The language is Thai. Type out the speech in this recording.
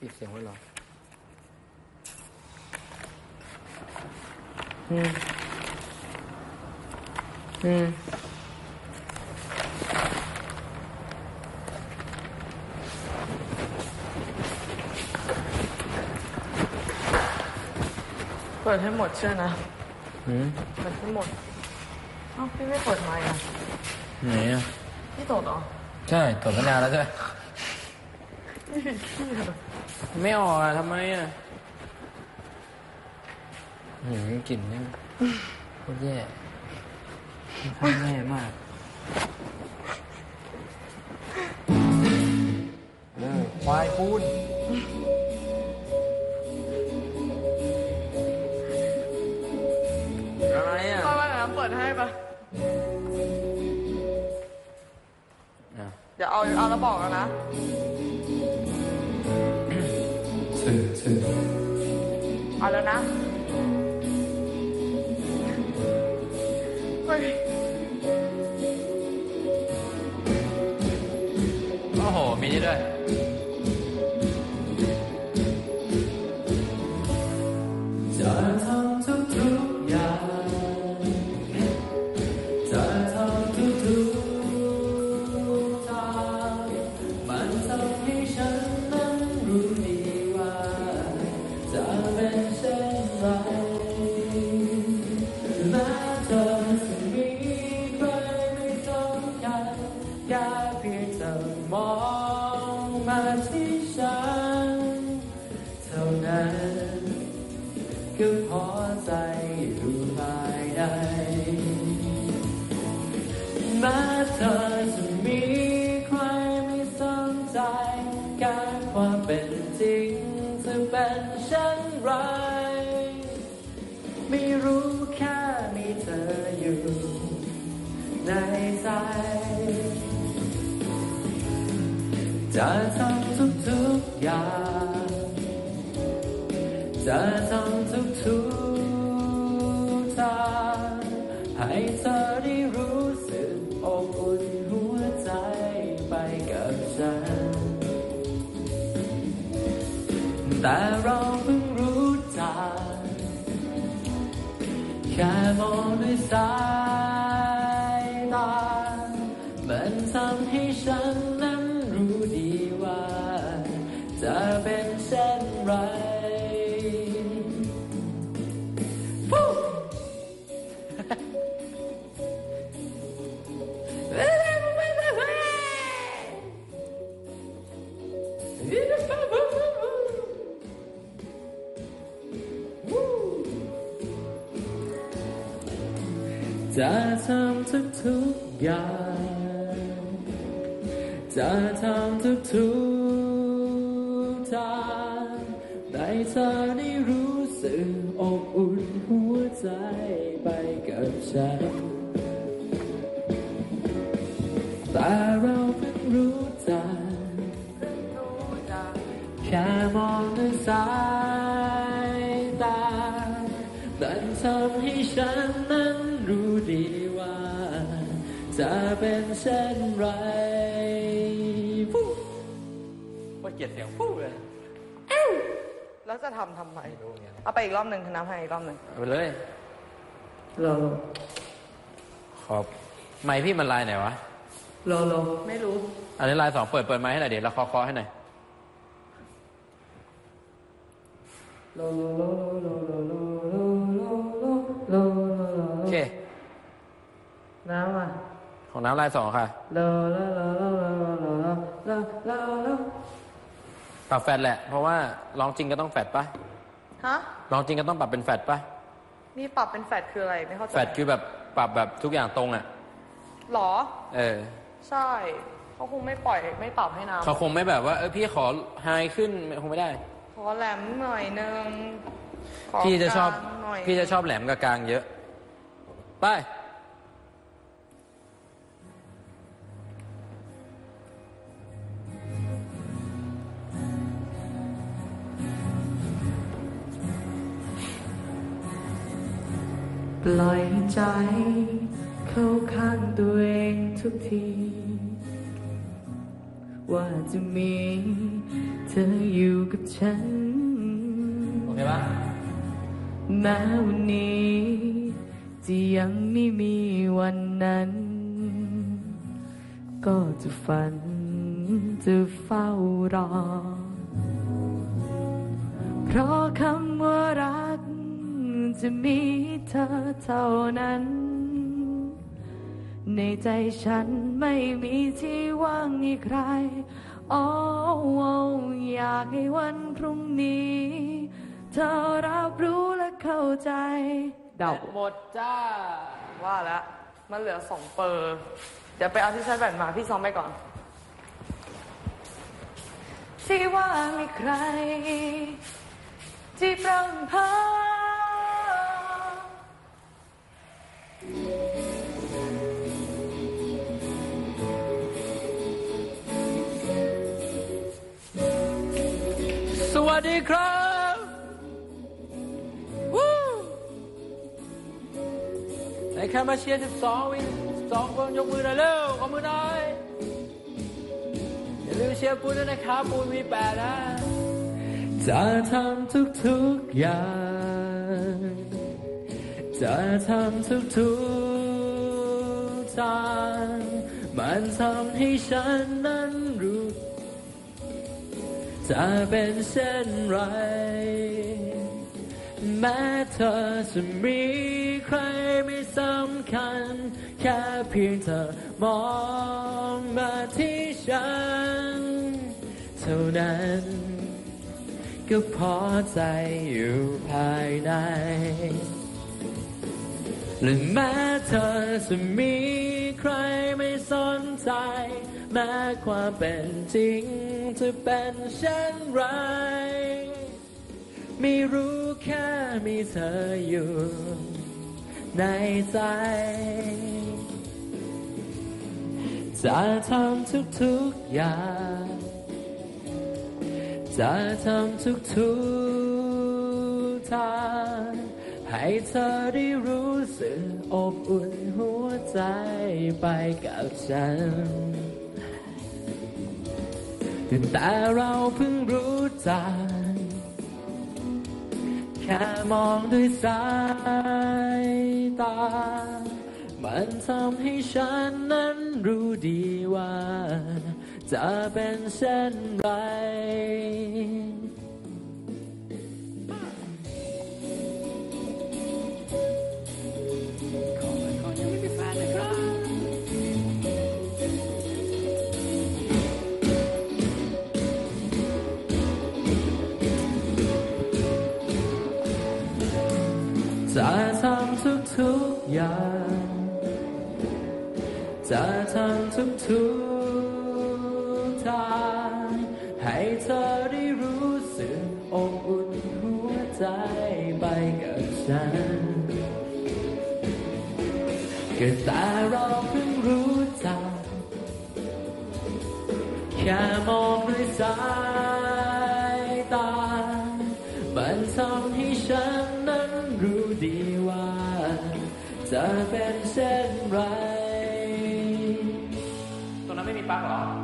ปิดเสียงไว้เหรออืมอืมเปิดให้หมดเชื่อนะอืมเปิดให้หมดเอ้าพี่ไม่เปิดไมค์อะไหนอะพี่ตดเหรอใช่ตดมานานแล้วใช่ไหม ไม่เป็นพี่เหรอ ไม่ออกอะทำไมอะหืมกลิ่นนี่โคตรแย่มันแย่มากเออควายปูนอะไรอะก็ว่าน้ำเปิดให้ปะอะเดี๋ยวเอาเอาแล้วบอกแล้วนะ 好了啦，喂，哦吼，没得。 ที่ฉัน เท่านั้น ก็พอใจอยู่ภายในแม้เธอจะมีใครไม่สนใจการความเป็นจริงจะเป็นเช่นไร ไม่รู้แค่มีเธออยู่ ในใจ 잘상속투야 잘상속투 จะทำทุกทุกอย่างจะทำทุกทุกทางได้เธอได้รู้สึกอบอุ่นหัวใจไปกับฉัน แต่เราเพิ่งรู้จักแค่มองด้วยสายตามันทำให้ฉันนั้น ดีว่า จะเป็นเช่นไรผู้ว่าเกลียดเสียงผู้เลยแล้วจะทำทำไมเอาไปอีกรอบหนึ่งน้ำให้อีกรอบหนึ่งเอาไปเลย รอรอขอบไม่พี่มันลายไหนวะ รอรอไม่รู้ อันนี้ลายสองเปิดเปิดไม้ให้หน่อยเดี๋ยวเราคอะคาให้หน่อยโอเค น้ำอะของน้ำลายสองค่ะเลอเลอเลอเลอเลอเลอเลอปรับแฟดแหละ เพราะว่าร้องจริงก็ต้องแฟดปะฮะร้องจริงก็ต้องปรับเป็นแฟดปะนี่ปรับเป็นแฟดคืออะไรไม่เข้าใจแฟดคือแบบปรับแบบทุกอย่างตรงอะหรอ เออ ใช่เขาคงไม่ปล่อยไม่ปรับให้น้ำเขาคงไม่แบบว่าเออพี่ขอไฮขึ้นคงไม่ได้ ขอแหลมหน่อยนึงพี่จะชอบพี่จะชอบแหลมกับกลางเยอะ ไป ปล่อยใจ เข้าข้างตัวเองทุกที ว่าจะมีเธออยู่กับฉัน โอเคปะแม้วันนี้จะยังไม่มีวันนั้น ก็จะฝันจะเฝ้ารอ เพราะคำว่า จะมีเธอเท่านั้น ในใจฉันไม่มีที่ว่างให้ใครโอ้อยากให้วันพรุ่งนี้ เธอรับรู้และเข้าใจเดาหมดจ้า ว่าแล้วมันเหลือสองเปอร์ เดี๋ยวไปเอาที่ชาร์จแบตมาพี่ซ้อมไปก่อน ที่ว่ามีใคร ที่พร่ำพร วัสดีครับวู้ไหนใครมาเชียร์12วิน12คนยกมือหน่อยเร็วขอมือหน่อยอย่าลืมเชียร์ปูด้วยนะครับปูนมีแปดนะจะทำทุกๆอย่าง จะทำทุกๆทาง มันทำให้ฉันนั้นรู้ จะเป็นเช่นไร แม้เธอจะมีใครไม่สำคัญ แค่เพียงเธอมองมาที่ฉัน เท่านั้น ก็พอใจอยู่ภายใน และแม้เธอจะมีใครไม่สนใจ แม้ความเป็นจริงจะเป็นเช่นไร ไม่รู้แค่มีเธออยู่ในใจจะทำทุกๆอย่างจะทำทุกๆทาง ให้เธอได้รู้สึกอบอุ่นหัวใจไปกับฉัน แต่เราเพิ่งรู้จัก แค่มองด้วยสายตา มันทำให้ฉันนั้นรู้ดีว่า จะเป็นเช่นไร อย่าง จะทำทุกๆทางให้เธอได้รู้สึกอบอุ่นหัวใจไปกับฉันก็แต่เราเพิ่งรู้จัก แค่มองด้วยสายตา มันทำให้ฉันนั้นรู้ดี จะเป็นเช่นไร ตรงนั้นไม่มีปลั๊กหรอ